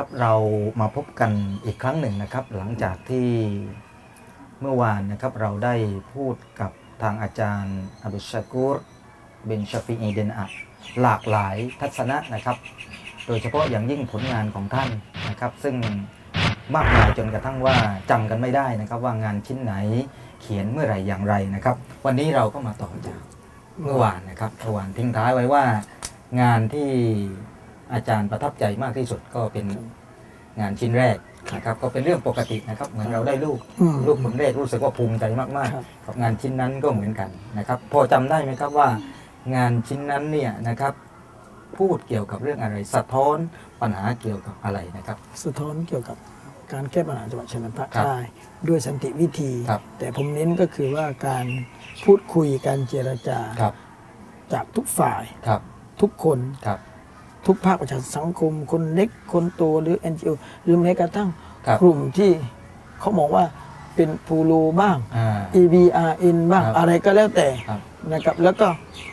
ครับเรามาพบกันอีกครั้งหนึ่งนะครับ หลังจากที่เมื่อวานนะครับเราได้พูดกับทางอาจารย์อับดุลชากูรเบนชาฟีอีเดนอะหลากหลายทัศนะนะครับ โดยเฉพาะอย่างยิ่งผลงานของท่านนะครับ ซึ่งมากมายจนกระทั่งว่าจำกันไม่ได้นะครับ ว่างานชิ้นไหนเขียนเมื่อไหร่อย่างไรนะครับ วันนี้เราก็มาต่อจากเมื่อวานนะครับเมื่อวานทิ้งท้ายไว้ว่างานที่ อาจารย์ประทับใจมากที่สุดก็เป็นงานชิ้นแรกนะครับก็เป็นเรื่องปกตินะครับเหมือนเราได้ลูกอืมลูกผลแรกรู้สึกว่าภูมิใจมากครับๆกับงานชิ้นนั้นก็เหมือนกันนะครับพอจำได้ไหมครับว่างานชิ้นนั้นเนี่ยนะครับ พูดเกี่ยวกับเรื่องอะไร สะท้อนปัญหาเกี่ยวกับอะไรนะครับ สะท้อนเกี่ยวกับการแก้ปัญหาจังหวัดชายแดนภาคครับใต้ด้วยสันติวิธีครับแต่ผมเน้นก็คือว่าการพูดคุยการเจรจาครับจากทุกฝ่ายครับทุกคนครับ ทุกภาคประชาสังคม คนเล็กคนโตหรือ NGO หรือแม้กระทั่งครับ กลุ่มที่เขามองว่าเป็นพูโลบ้าง อ่า EBRN บ้างครับอะไรก็แล้วแต่ครับ นะครับ แล้วก็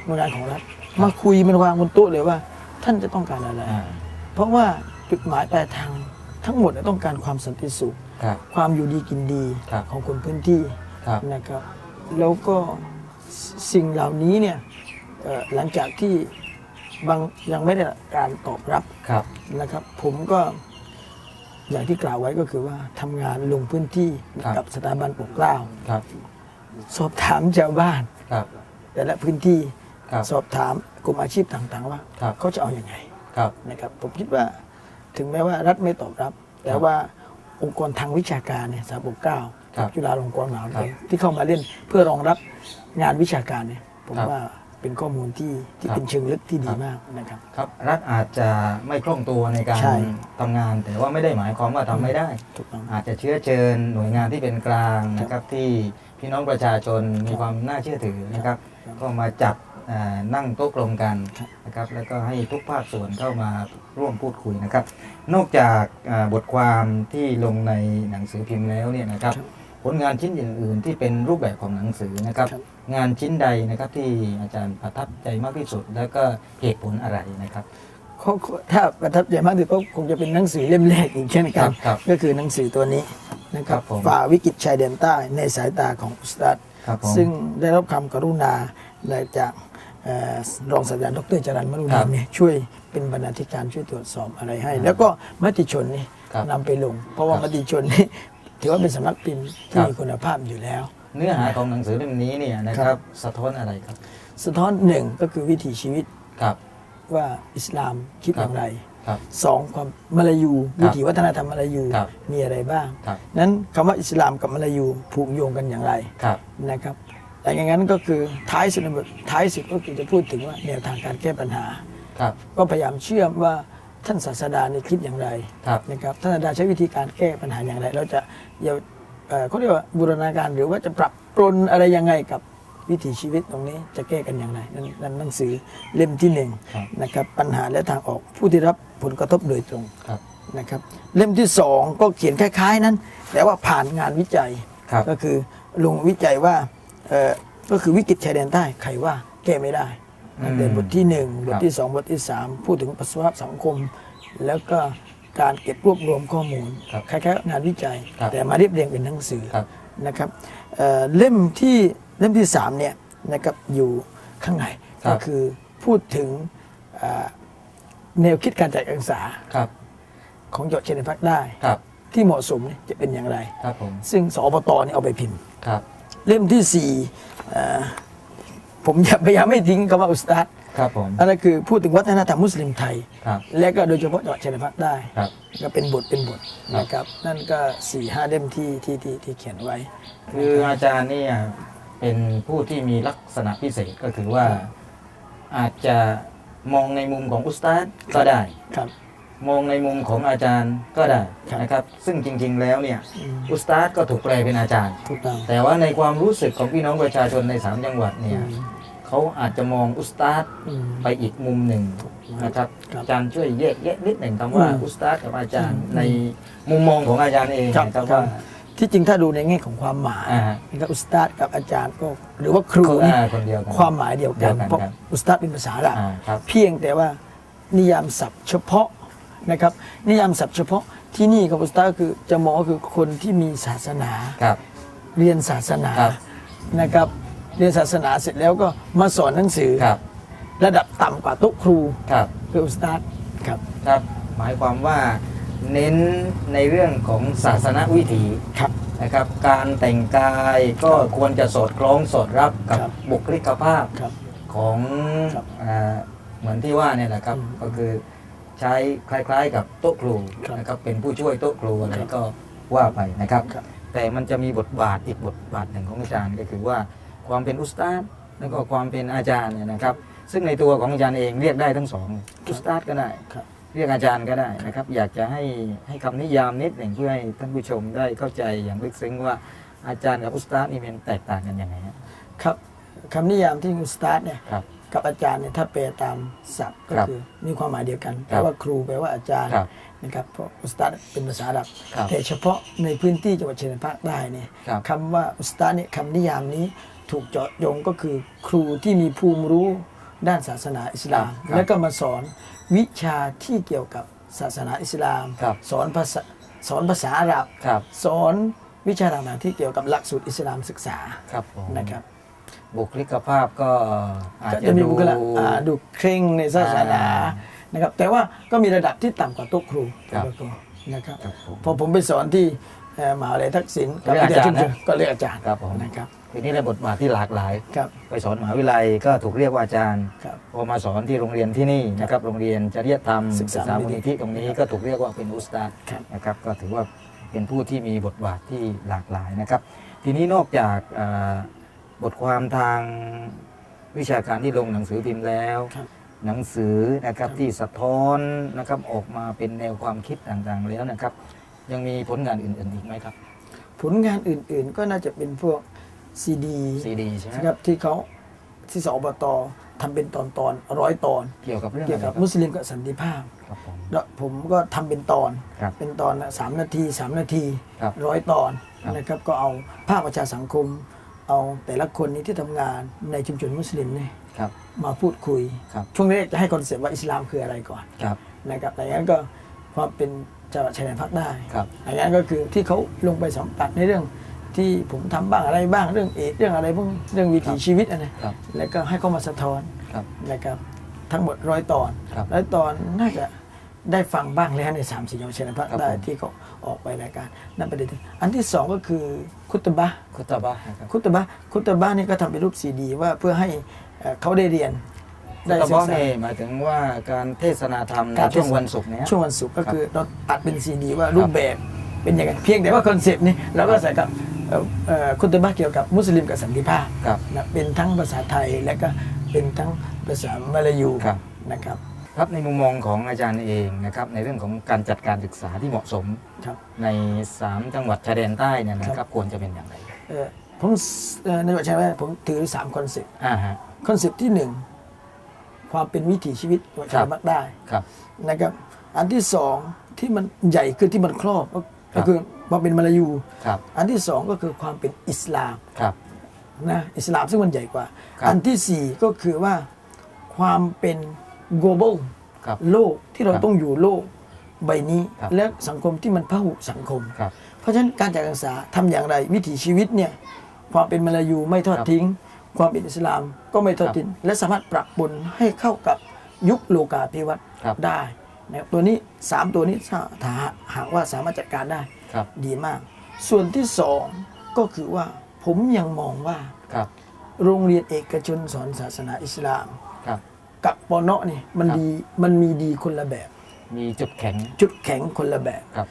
หน่วยงานของรัฐมาคุยมันวางบนโต๊ะเลยว่าท่านจะต้องการอะไร อ่าเพราะว่าจุดหมายปลายทางทั้งหมดเนี่ยต้องการความสันติสุข ครับ ความอยู่ดีกินดีครับ ของคนพื้นที่ครับ นะครับ แล้วก็สสิ่งเหล่านี้เนี่ยเอ่อหลังจากที่ บางยังไม่ได้รับการตอบรับครับนะครับ ผมก็อย่างที่กล่าวไว้ก็คือว่าทำงานลงพื้นที่ครับกับสถาบันปกเกล้าครับ สอบถามชาวบ้านครับแต่ละพื้นที่ครับสอบถามกลุ่มอาชีพต่างๆ ว่าครับเขาจะเอาอยัางไงครับนะครับ ผมคิดว่าถึงแม้ว่ารัฐไม่ตอบรับ แต่ว่าองค์กรทางวิชาการเนี่ยสาบกเก้าครับจุฬาลงกรณ์มหาวิทยาลัยครับที่เข้ามาเล่นเพื่อรองรับงานวิชาการเนี่ยผมครับว่า เป็นข้อมูลที่ที่ครับเป็นเชิงลึกที่ดีครับมากนะครับ ครับ รัฐอาจจะไม่คล่องตัวในการใช่ทำงาน แต่ว่าไม่ได้หมายความว่าทำไม่ได้ ถูกต้องอาจจะเชื้อเชิญหน่วยงานที่เป็นกลางนะครับที่พี่น้องประชาชนมีความน่าเชื่อถือนะครับครับก็มาจับอ่านั่งโต๊ะกลมกันครับนะครับแล้วก็ให้ทุกภาคส่วนเข้ามาร่วมพูดคุยนะครับ นอกจากอ่าบทความที่ลงในหนังสือพิมพ์แล้วเนี่ยนะครับครับ ผลงานชิ้นอื่น ๆ ที่เป็นรูปแบบของหนังสือนะครับครับ งานชิ้นใดนะครับที่อาจารย์ประทับใจมากที่สุด แล้วก็เหตุผลอะไรนะครับ เขาถ้าประทับใจมากที่สุดก็คงจะเป็นหนังสือเล่มแรกอีกเช่นกันครับก็คือหนังสือตัวนี้นะครัครับบผมฝ่าวิกฤตชายแดนใต้ในสายตาของอุสตัดครับผมซึ่งได้รับคำกรุณาจากเอ่อรองศาสตราจารย์ดรจรันมรุครัณีบเนี่ยช่วยเป็นบรรณาธิการช่วยตรวจสอบอะไรให้ แล้วก็มติชนนี่ครับนำไปลง เพราะว่าครับมติชนนี่ถือว่าเป็นสำนักพิมพ์ที่ครับ มีคุณภาพอยู่แล้ว เนื้อหาของหนังสือเล่มนี้เนี่ยนะคครัรับบสะท้อนอะไรครับ สะท้อนหนึ่งก็คือวิถีชีวิตครับว่าอิสลามคิดครับอย่างไรครับสองความมาลายูครับวิถีวัฒนธรรมมาลายูครับมีอะไรบ้างครับนั้นคำว่าอิสลามกับมาลายูผูกโยงกันอย่างไรครับนะครับแต่อย่างนั้นก็คือท้ายสุดท้ายสุดก็คือจะพูดถึงว่าแนวทางการแก้ปัญหาครับก็พยายามเชื่อมว่าท่านศาสดาในยคิดอย่างไรครับนะครับท่านศาสดาใช้วิธีการแก้ปัญหาอย่างไร เราจะ เยาเอ่อเขาเรียกว่าบูรณาการหรือว่าจะปรับปรนอะไรยังไงกับวิถีชีวิตตรงนี้จะแก้กันอย่างไรนั่นนั่นหนังสือเล่มที่หนึ่งครับนะครับปัญหาและทางออกผู้ที่รับผลกระทบโดยตรงครับนะครับ เล่มที่สองก็เขียนคล้าย ๆ นั้น แต่ว่าผ่านงานวิจัยครับก็คือลงวิจัยว่าเอ่อก็คือวิกฤตชายแดนใต้ใครว่าแก้ไม่ได้อืมตั้งแต่บทที่หนึ่งบคทรับที่สองบทที่สามพูดถึงประสภาพสังคม แล้วก็ การเก็บรวบรวมข้อมูลครับคล้ายๆงานวิจัย ครับแต่มาเรียบเรียงเป็นหนังสือครับ นะครับเอ่อเล่มที่เล่มที่สามเนี่ยนะครับอยู่ข้างในครับ ก็คือพูดถึงเอ่อแนวคิดการจัดการศึกษาครับของจังหวัดชายแดนภาคใต้ครับที่เหมาะสมเนี่ยจะเป็นอย่างไร ครับผมซึ่งสอบตเนี่ยเอาไปพิมพ์ ครับ เล่มที่สี่เอ่อผมอย่าพยายามไม่ทิ้งคำว่าอุสตัด ครับผม อันนั้นคือพูดถึงวัฒนธรรมมุสลิมไทย ครับ และก็โดยเฉพาะจังหวัดชายแดนภาคใต้ครับก็เป็นบทเป็นบทครับ นะครับ นั่นก็สี่ห้าเล่มที่ที่ที่ที่เขียนไว้ คืออาจารย์เนี่ยเป็นผู้ที่มีลักษณะพิเศษก็คือว่า อาจจะมองในมุมของอุสตาดก็ได้ ครับ มองในมุมของอาจารย์ก็ได้ครับ นะครับ ซึ่งจริง ๆ แล้วเนี่ยอืมอุสตาดก็ถูกแปลเป็นอาจารย์ ถูกต้อง แต่ว่าในความรู้สึกของพี่น้องประชาชนในสามจังหวัดเนี่ย อืม เขาอาจจะมองอุสตาดอืมไปอีกมุมหนึ่งนะครับครับอาจารย์ช่วยแยกแยะนิดหนึ่งคำว่าอืมอุสตาดกับอาจารย์อืมในมุมมองของอาจารย์เองครับนะครับครับว่าที่จริงถ้าดูในแง่ของความหมายอ่าฮะนะครับอุสตัดกับอาจารย์ก็หรือว่าครูคนเนี่ยอ่าคนเดียวกันความหมายเดียวกันเดียวกันเพราะครับอุสตัดเป็นภาษาอาหรับอ่าครับเพียงแต่ว่านิยามศัพท์เฉพาะนะครับนิยามศัพท์เฉพาะที่นี่กับอุสตาดก็คือจะมองก็คือคนที่มีศาสนาครับเรียนศาสนาครับนะครับ เรียนศาสนาเสร็จแล้วก็มาสอนหนังสือครับระดับต่ำกว่าโต๊ะครูครับ คืออุสตาดครับ ครับ หมายความว่าเน้นในเรื่องของศาสนวิถีครับ นะครับ การแต่งกายก็ควรจะสอดคล้องสอดรับกับครับ บุคลิกภาพครับ ของครับอ่าเหมือนที่ว่าเนี่ยแหละครับ อืมก็คือใช้คล้ายๆกับโต๊ะครูครับนะครับ เป็นผู้ช่วยโต๊ะครูอะไรครับก็ว่าไปนะครับ ครับ แต่มันจะมีบทบาทอีกบทบาทหนึ่งของอาจารย์ก็คือว่า ความเป็นอุสตาดแล้วก็ความเป็นอาจารย์เนี่ยนะครับ ซึ่งในตัวของอาจารย์เองเรียกได้ทั้งสองอุสตาดก็ได้ครับเรียกอาจารย์ก็ได้นะครับ อยากจะให้ให้คำนิยามนิดหนึ่งเพื่อให้ท่านผู้ชมได้เข้าใจอย่างลึกซึ้งว่าอาจารย์กับอุสตาดนี่มันแตกต่างกันยังไงฮะครับคำนิยามที่อุสตาดเนี่ยครับกับอาจารย์เนี่ยถ้าแปลตามศัพท์ก็ครับคือมีความหมายเดียวกันคแปรัลบว่าครูแปลว่าอาจารย์ครับ นะครับเพราะอุสตาดเป็นภาษาอาหรับครับแต่เฉพาะในพื้นที่จังหวัดชายแดนภาคใต้เนี่ยครับ คำว่าอุสตาดเนี่ยคำนิยามนี้ถูกเจาะจงก็คือครูที่มีภูมิรู้ด้านศาสนาอิสลาม ครับ แล้วก็มาสอนวิชาที่เกี่ยวกับศาสนาอิสลาม ครับ สอนภาษาสอนภาษาอาหรับ ครับ สอนวิชาต่างๆที่เกี่ยวกับหลักสูตรอิสลามศึกษาครับผมนะครับ บุคลิกภาพก็อาจก็จะจะมีดู บุคลิกอ่าดูเคร่งในศาสนาอ่า นะครับแต่ว่าก็มีระดับที่ต่ำกว่าโต๊ะครูครับ นะครับครับผม พอผมไปสอนที่เอ่อมหาวิทยาลัยทักษิณกับเรียกวิทยาชุมอาชจารนย์นะก็เรียกอาจารย์ครับผมนะครับทีนี้ในบทบาทที่หลากหลาย ครับไปสอนมหาวิทยาลัยก็ถูกเรียกว่าอาจารย์ ครับ พอมาสอนที่โรงเรียนที่นี่นะครับโรงเรียนจริยธรรมศึศึกกษาษามูลนิธิตรงนี้ก็ถูกเรียกว่าเป็นอุสตาดครับ นะครับก็ถือว่าเป็นผู้ที่มีบทบาทที่หลากหลายนะครับ ทีนี้นอกจากเอ่อบทความทางวิชาการที่ลงหนังสือพิมพ์แล้ว ครับ หนังสือนะครับที่สะท้อนนะครับออกมาเป็นแนวความคิดต่างๆ แล้วนะครับ ยังมีผลงานอื่นๆอีกไหมครับ ผลงานอื่นๆก็น่าจะเป็นพวกซีดีซีดีใช่ไหมนะครับที่เขาที่สอบตทำเป็นตอนตอนร้อยตอน เกี่ยวกับเรื่องเกี่ยวกับอะไรมุสลิมกับสันติภาพครับผมแล้วผมก็ทำเป็นตอนครับเป็นตอนละสามนาทีสามนาทีครับร้อยตอนครับนะครับก็เอาภาคประชาสังคม เอาแต่ละคนนี้ที่ทำงานในชุมชนมุสลิมเนี่ยครับมาพูดคุยครับช่วงแรกจะให้คอนเซปต์ว่าอิสลามคืออะไรก่อนครับนะครับแต่อย่างนั้นก็ความเป็นจังหวัดชายแดนภาคใต้ครับอย่างนั้นก็คือที่เขาลงไปสัมผัสในเรื่องที่ผมทำบ้างอะไรบ้างเรื่องเอดส์เรื่องอะไรพวกนี้เรื่องวิถีชีวิตอะนะครับแล้วก็ให้เขามาสะท้อนครับนะครับทั้งหมดร้อยตอนครับร้อยตอนน่าจะ ได้ฟังบ้างแล้วในสามสี่จังหวัดชายแดนภาคครับใต้ผมที่เขาออกไปรายการนั่นประเด็นหนึ่งอันที่สองก็คือคุตบะห์คุตบะนะครับคุตบะห์คุตบะห์นี่ก็ทำเป็นรูปซีดีว่าเพื่อให้เอ่อเขาได้เรียนคุตศึบะกษานี่หมายถึงว่าการเทศนาธรรมในการเทศนาช่วงวันศุกร์เนี้ยช่วงวันศุกร์ก็ครับคือเราตัดเป็นซีดีว่ารูปแบบเป็นยังไงเพียงแต่ว่าคอนเซปต์นี้เราก็ใส่กับเอ่อเอ่อคุตบะห์เกี่ยวกับมุสลิมกับสันติภาพครับนะเป็นทั้งภาษาไทยและก็เป็นทั้งภาษามลายูครับนะครับ ครับในมุมมองของอาจารย์เองนะครับในเรื่องของการจัดการศึกษาที่เหมาะสมครับใน 3 จังหวัดชายแดนใต้เนี่ยนะคครัรับบควรจะเป็นอย่างไรเอ่อผมเอ่อในจังหวัดชายแดนผมถือสามคอนเซปต์อ่าฮะคอนเซปต์ที่หนึ่งความเป็นวิถีชีวิตจังหวัดชายแดนภาคใต้ครับนะครับ อันที่สองที่มันใหญ่คือที่มันครอบก็ครัก็บคือความเป็นมลายูครับอันที่สองก็คือความเป็นอิสลามครับนะอิสลามซึ่งมันใหญ่กว่าครับอันที่สี่ก็คือว่าความเป็น global ครับโลกที่เราครับต้องอยู่โลกใบนี้ครับและสังคมที่มันพหุสังคมครับเพราะฉะนั้นการจัดการศึกษาทำอย่างไรวิถีชีวิตเนี่ยความเป็นมลายูไม่ทอดครับทิ้ง ความเป็นอิสลามก็ไม่ทอดครับทิ้งและสามารถปรับปนให้เข้ากับยุคโลกาภิวัตน์ครับได้นะครับตัวนี้สามตัวนี้ถ้าถ้าหากว่าสามารถจัดการได้ครับดีมาก ส่วนที่สองก็คือว่าผมยังมองว่าครับโรงเรียนเอกชนสอนศาสนาอิสลามครับ กับปอเนาะนี่มันครับดีมันมีดีคนละแบบ มีจุดแข็ง จุดแข็งคนละแบบครับ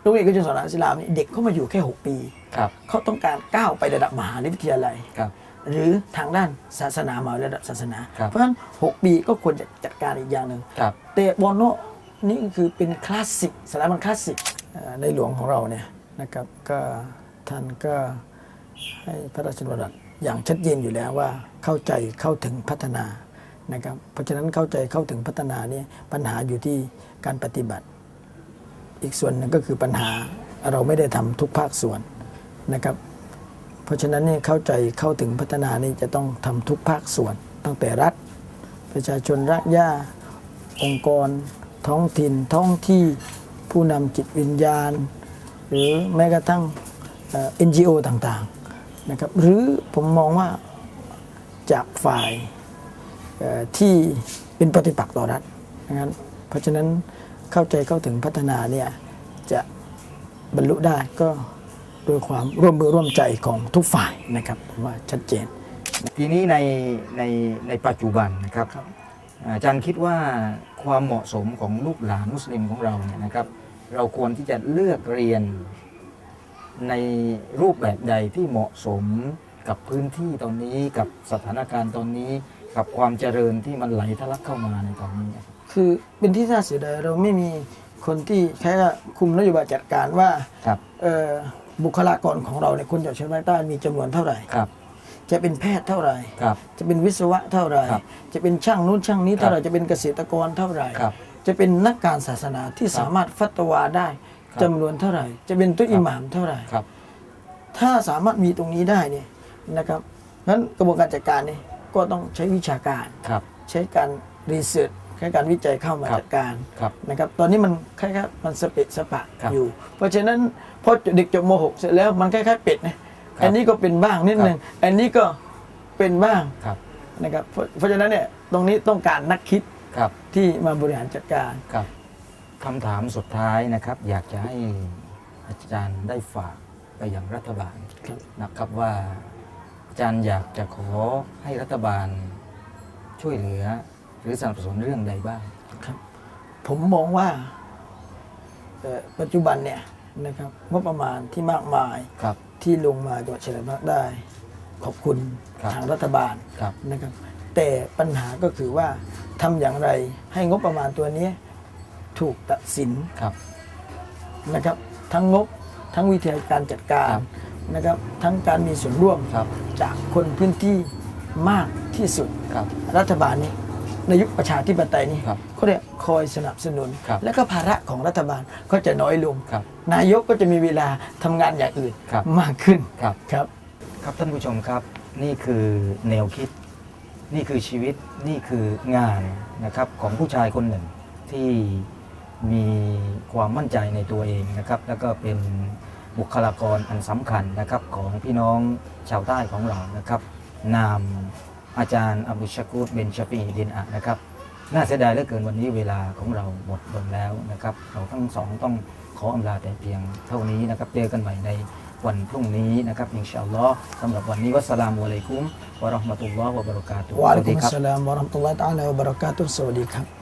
โรงเรียนเอกชนสอนอิสลามนี่เด็กเข้ามาอยู่แค่ 6 ปีครับเขาต้องการก้าวไประดับมหาวิทยาลัยครับหรือทางด้านศาสนามาระดับศาสนาครับเพราะฉะนั้น 6 ปีก็ควรจะจัดการอีกอย่างหนึ่งครับแต่บอลโนนี่ก็คือเป็นคลาสสิกสถาบันคลาสสิกเอ่อในหลวงของเราเนี่ยนะครับก็ท่านก็ให้พระราชดำรัสอย่างชัดเจนอยู่แล้วว่าเข้าใจเข้าถึงพัฒนา นะครับเพราะฉะนั้นเข้าใจเข้าถึงพัฒนานี่ปัญหาอยู่ที่การปฏิบัติ อีกส่วนหนึ่งก็คือปัญหาเราไม่ได้ทำทุกภาคส่วนนะครับ เพราะฉะนั้นเนี่ยเข้าใจเข้าถึงพัฒนานี่จะต้องทำทุกภาคส่วน ตั้งแต่รัฐ ประชาชนรากหญ้าองค์กร ท้องถิ่นท้องที่ผู้นำจิตวิญญาณ หรือแม้กระทั่งเอ่อ NGO ต่างๆนะครับหรือผมมองว่าจากฝ่าย ที่เป็นปฏิปักษ์ต่อรัฐนะครับเพราะฉะนั้นเข้าใจเข้าถึงพัฒนาเนี่ยจะบรรลุได้ก็โดยความร่วมมือร่วมใจของทุกฝ่ายนะครับผมว่าชัดเจน ทีนี้ในในในปัจจุบันนะครับครับอาจารย์คิดว่าความเหมาะสมของลูกหลานมุสลิมของเราเนี่ยนะครับ เราควรที่จะเลือกเรียนในรูปแบบใดที่เหมาะสมกับพื้นที่ตอนนี้กับสถานการณ์ตอนนี้ กับความเจริญที่มันไหลทะลักเข้ามาในตอนนี้นะครับคือเป็นที่น่าเสียดายเราไม่มีคนที่แค่คุมนโยบายจัดการว่าครับเอ่อบุคลากรของเราในยคนจากชายแดนใต้มีจำนวนเท่าไหร่ ครับ จะเป็นแพทย์เท่าไหร่ ครับ จะเป็นวิศวะเท่าไหร่ ครับจะเป็นช่างนู้นช่างนี้เท่าไหร่ครับจะเป็นเกษตรกรเท่าไหร่ ครับจะเป็นนักการศาสนาที่สามารถฟัตวาได้ครับจำนวนเท่าไหร่ จะเป็นตุอิหมามเท่าไหร่ ครับ ถ้าสามารถมีตรงนี้ได้เนี่ยนะครับงั้นกระบวนการจัดการเนี่ย ก็ต้องใช้วิชาการ ครับ ใช้การรีเสิร์ชใช้การวิจัยเข้ามาครับจัดการครับนะครับตอนนี้มันคล้ายๆมันสเปะสปะครับ อยู่ เพราะฉะนั้นพอเด็กจบม .6 เสร็จแล้วมันคล้ายๆเป็ดนะครับอันนี้ก็เป็นบ้างนิดนึงอันนี้ก็เป็นบ้างครับ นะครับเพราะเพราะฉะนั้นเนี่ยตรงนี้ต้องการนักคิดครับ ที่มาบริหารจัดการ ครับคำถามสุดท้ายนะครับ อยากจะให้อาจารย์ได้ฝากไปยังรัฐบาลครับ นะครับว่าอา จารย์อยากจะขอให้รัฐบาลช่วยเหลือ หรือสนับสนุนเรื่องใดบ้างผมมองว่าเอ่อปัจจุบันเนี่ยนะครับงบประมาณที่มากมายครับที่ลงมาจังหวัดเชียงรายภาคได้ ขอบคุณครับทางรัฐบาลครับนะครับ แต่ปัญหาก็คือว่าทำอย่างไรให้งบประมาณตัวนี้ถูกตัดสินครับนะครับ ทั้งงบทั้งวิธีการจัดการครับ นะครับทั้งการมีส่วนร่วมครับจากคนพื้นที่มากที่สุดครับรัฐบาลนี้ในยุคประชาธิปไตยนี่ครับเขาเรียกคอยสนับสนุนครับแล้วก็ภาระของรัฐบาลก็จะน้อยลงครับนายกก็จะมีเวลาทำงานอย่างอื่นครับมากขึ้นครับครับ ครับท่านผู้ชมครับ นี่คือแนวคิด นี่คือชีวิตนี่คืองานนะครับของผู้ชายคนหนึ่งที่มีความมั่นใจในตัวเองนะครับ แล้วก็เป็น บุคลากรอันสำคัญนะครับของพี่น้องชาวใต้ของเรานะครับ นามอาจารย์อับุชกูดเบนชาฟีดินอะนะครับน่าเสียดายเหลือเกินวันนี้เวลาของเราหมดลงแล้วนะครับ เราทั้งสองต้องขออำลาแต่เพียงเท่านี้นะครับเจอกันใหม่ในวันพรุ่งนี้นะครับอินชาอัลลอฮ์สำหรับวันนี้วัสสลามุอะลัยกุมวะเราะห์มะตุลลอฮ์วะบะเราะกาตุฮ์วะอะลัยกุดีมุครับสสลามวะเราะห์มะตุลลอฮ์ตะอาลาวะบะเราะกาตุฮ์สวัสดีครับ